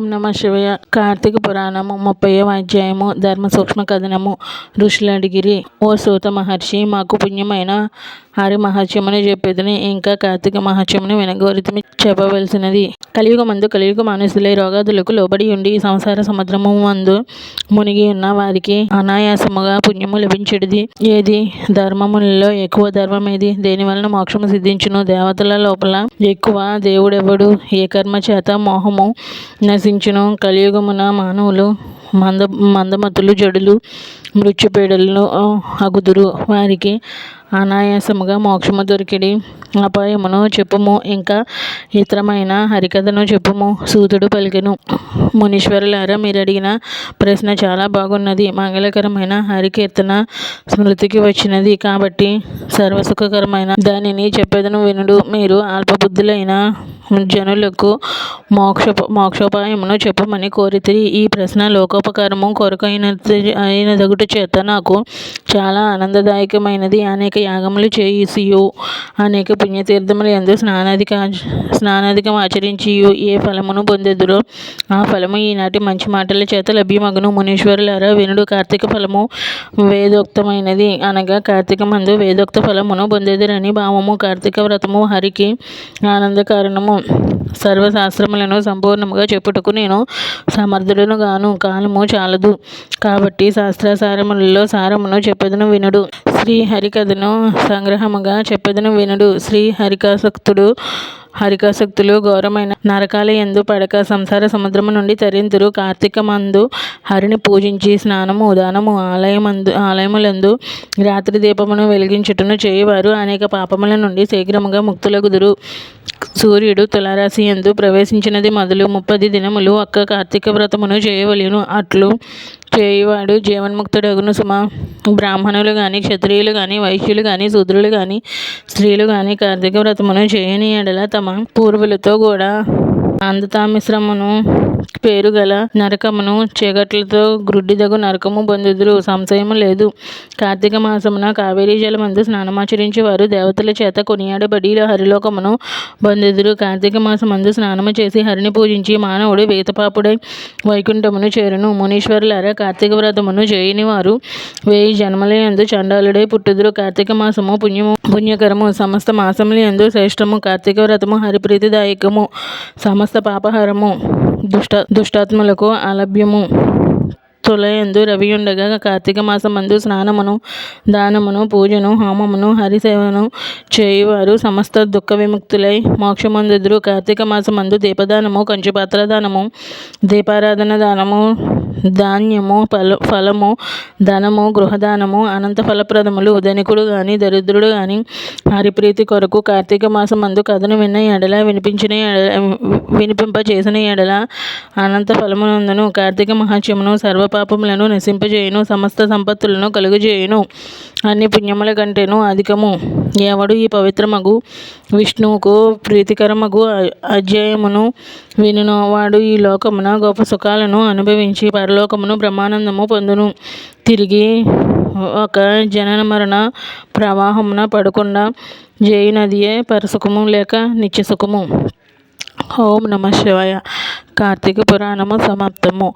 ఓం నమ శివయ. కార్తీక పురాణము ముప్పైవ అధ్యాయము ధర్మ సూక్ష్మ కథనము ఋషులడిగిరి. ఓ సూత మహర్షి మాకు పుణ్యమైన హరి మహత్యమును చెప్పేదని ఇంకా కార్తీక మహత్యమును వినగోరితమి చెప్పవలసినది. కలియుగ మందు కలియుగ మానసులై రోగాదులకు లోబడి ఉండి సంసార సముద్రము మందు మునిగి ఉన్న వారికి అనాయాసముగా పుణ్యము లభించేది ఏది? ధర్మములలో ఎక్కువ ధర్మం ఏది దేని వలన మోక్షము సిద్ధించును? దేవతల లోపల ఎక్కువ దేవుడెవడు? ఏ కర్మ చేత మోహము నివసించును కలియుగమున మానవులు మంద మందమతులు జడులు మృత్యుపీడలను అగుదురు. వారికి అనాయాసముగా మోక్షము దొరికిడి. అపాయమును చెప్పుము ఇంకా ఇతరమైన హరికథను చెప్పుము. సూతుడు పలికెను మునీశ్వరులారా మీరు అడిగిన ప్రశ్న చాలా బాగున్నది. మంగళకరమైన హరికీర్తన స్మృతికి వచ్చినది కాబట్టి సర్వసుఖకరమైన దానిని చెప్పేదను వినుడు. మీరు అల్పబుద్ధులైన జనులకు మోక్ష మోక్షోపాయమును చెప్పమని కోరితే ఈ ప్రశ్న లోకోపకారము కొరకైన అయినదగుట చేత నాకు చాలా ఆనందదాయకమైనది. అనేక యాగములు చేయిసియు. అనేక పుణ్యతీర్థములు ఎందు స్నానాధిక స్నానాధికం ఆచరించియు. ఏ ఫలమును పొందెదురో ఆ ఫలము ఈనాటి మంచి మాటల చేత లభ్యమగును. మునీశ్వరులారా వినుడు కార్తీక ఫలము వేదోక్తమైనది. అనగా కార్తీక మందు వేదోక్త ఫలమును పొందెదరని భావము. కార్తీక వ్రతము హరికి ఆనందకారణము. సర్వశాస్త్రములను సంపూర్ణముగా చెప్పుటకు నేను సమర్థుడను గాను. కాలము చాలదు. కాబట్టి శాస్త్రసారములలో సారమును చెప్పెదను వినుడు. శ్రీ హరికథను సంగ్రహముగా చెప్పదను వినుడు. శ్రీహరికాసక్తుడు హరికాసక్తులు ఘోరమైన నరకాల ఎందు పడక సంసార సముద్రము నుండి తరింతురు. కార్తీక మందు హరిని పూజించి స్నానము ఉదానము ఆలయమందు ఆలయములందు రాత్రి దీపమును వెలిగించుటను చేయవారు. అనేక పాపముల నుండి శీఘ్రముగా ముక్తులగుదురు. సూర్యుడు తులారాశి ఎందు ప్రవేశించినది మొదలు ముప్పది దినములు. ఒక్క కార్తీక వ్రతమును చేయవలెను. అట్లు చేయువాడు జీవన్ముక్తుడగును సుమ. బ్రాహ్మణులు కానీ క్షత్రియులు కానీ వైశ్యులు కానీ శూద్రులు కానీ స్త్రీలు కానీ కార్తీక వ్రతమును చేయని ఎడల తమ పూర్వులతో కూడా అందతామిశ్రమును పేరు గల నరకమును చీకట్లతో గ్రుడ్డిదగు నరకము పొందుదురు సంశయము లేదు. కార్తీక మాసమున కావేరీ జలమందు స్నానమాచరించి వారు దేవతల చేత కొనియాడబడి హరిలోకమును పొందుదురు కార్తీక మాసమందు స్నానము చేసి హరిని పూజించి మానవుడు వేతపాపుడై వైకుంఠమును చేరును. మునీశ్వరులారా కార్తీక వ్రతమును చేయని వారు వేయి జన్మలయందు చండాలుడై పుట్టుదురు. కార్తీక మాసము పుణ్యము పుణ్యకరము సమస్త మాసములందు శ్రేష్టము. కార్తీక వ్రతము హరిప్రీతిదాయకము సమస్త పాపహారము. దుష్ట దుష్టాత్ములకు అలభ్యము తులయందు ఉండగా కార్తీక మాసమందు స్నానమును దానమును పూజను హోమమును హరిసేవను చేయువారు సమస్త దుఃఖ విముక్తులై మోక్షమందుదురు. కార్తీక మాసమందు దీపదానము కంచుపాత్ర దానము దీపారాధన దానము ధాన్యము ఫల ఫలము ధనము గృహదానము అనంత ఫలప్రదములు ధనికుడు కానీ దరిద్రుడు కానీ హరిప్రీతి కొరకు కార్తీక మాసమందు కథను విన్న ఎడల వినిపించిన వినిపింప చేసిన ఎడల అనంత ఫలమునందును కార్తీక మహాత్యమును సర్వపాపములను నశింపజేయును సమస్త సంపత్తులను కలుగజేయును. అన్ని పుణ్యముల కంటేను అధికము. ఎవడు ఈ పవిత్రమగు విష్ణువుకు ప్రీతికరమగు అధ్యాయమును వినును వాడు ఈ లోకమున గొప్ప సుఖాలను అనుభవించి పరలోకమును బ్రహ్మానందము పొందును. తిరిగి ఒక జనన మరణ ప్రవాహమున పడకుండా జైనదియే పరసుఖము లేక నిత్యసుఖము ఓం నమ శివాయ. కార్తీక పురాణము సమాప్తము.